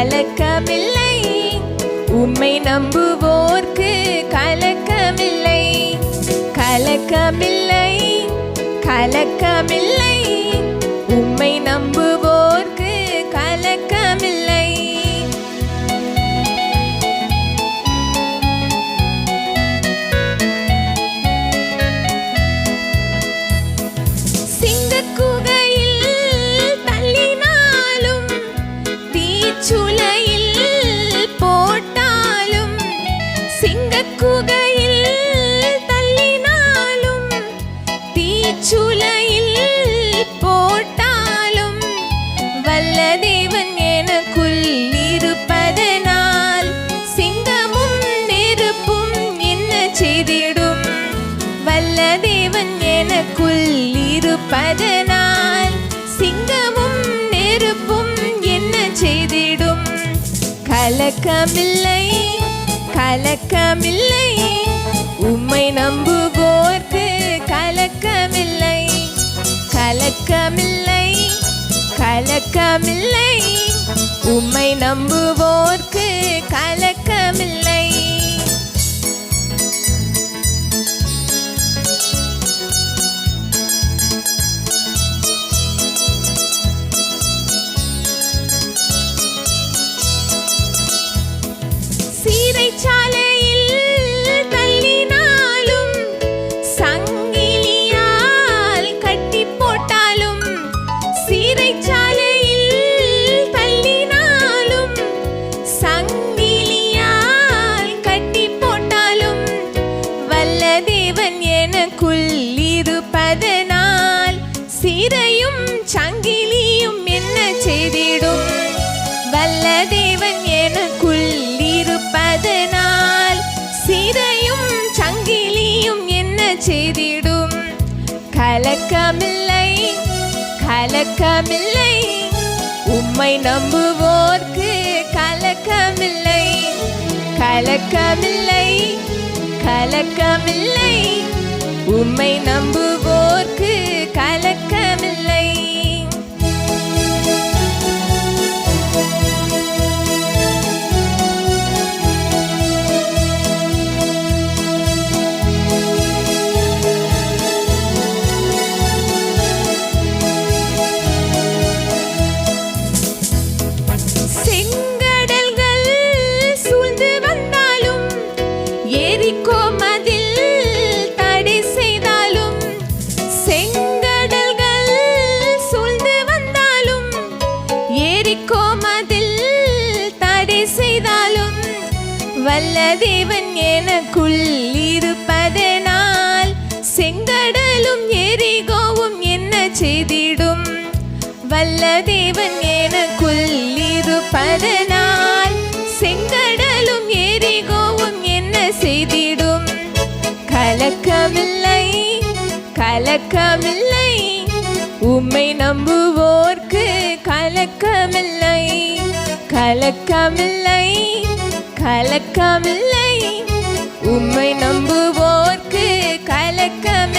கலக்கமில்லை உம்மை நம்புவோர்க்கு கலக்கமில்லை. கலக்கமில்லை கலக்கமில்லை. தேவன் எனக்குள் இருப்பதனால் சிங்கமும் நெருப்பும் என்ன செய்திடும்? வல்ல தேவன் எனக்குள் இருப்பதனால் சிங்கமும் நெருப்பும் என்ன செய்திடும்? கலக்கமில்லை கலக்கமில்லை உம்மை நம்புவோர்க்கு கலக்கமில்லை கலக்கமில்லை. கலக்கமில்லை எனக்குள் இருப்பதனால் சிறையும் சங்கிலியும் என்ன செய்திடும்? வல்ல தேவன் எனக்குள் இருப்பதனால் சிறையும் சங்கிலியும் என்ன செய்திடும்? கலக்கமில்லை கலக்கமில்லை உம்மை நம்புவோர்க்கு கலக்கமில்லை கலக்கமில்லை கலக்கமில்லை உம்மை நம்புவோர்க்கு கலக்கமில்லை. செங்கடல்கள் செய்தாலும் வல்ல தேவன் எனக்குள் இருப்பதனால் செங்கடலும் எரிகோவும் என்ன செய்திடும்? வல்ல தேவன் எனக்குள் இருப்பதனால் செங்கடலும் எரிகோவும் என்ன செய்திடும்? கலக்கமில்லை கலக்கமில்லை. உம்மை நம்புவோர்க்கு கலக்கமில்லை. கலக்கமில்லை கலக்கமில்லை. உம்மை நம்புவோர்க்கு கலக்கம்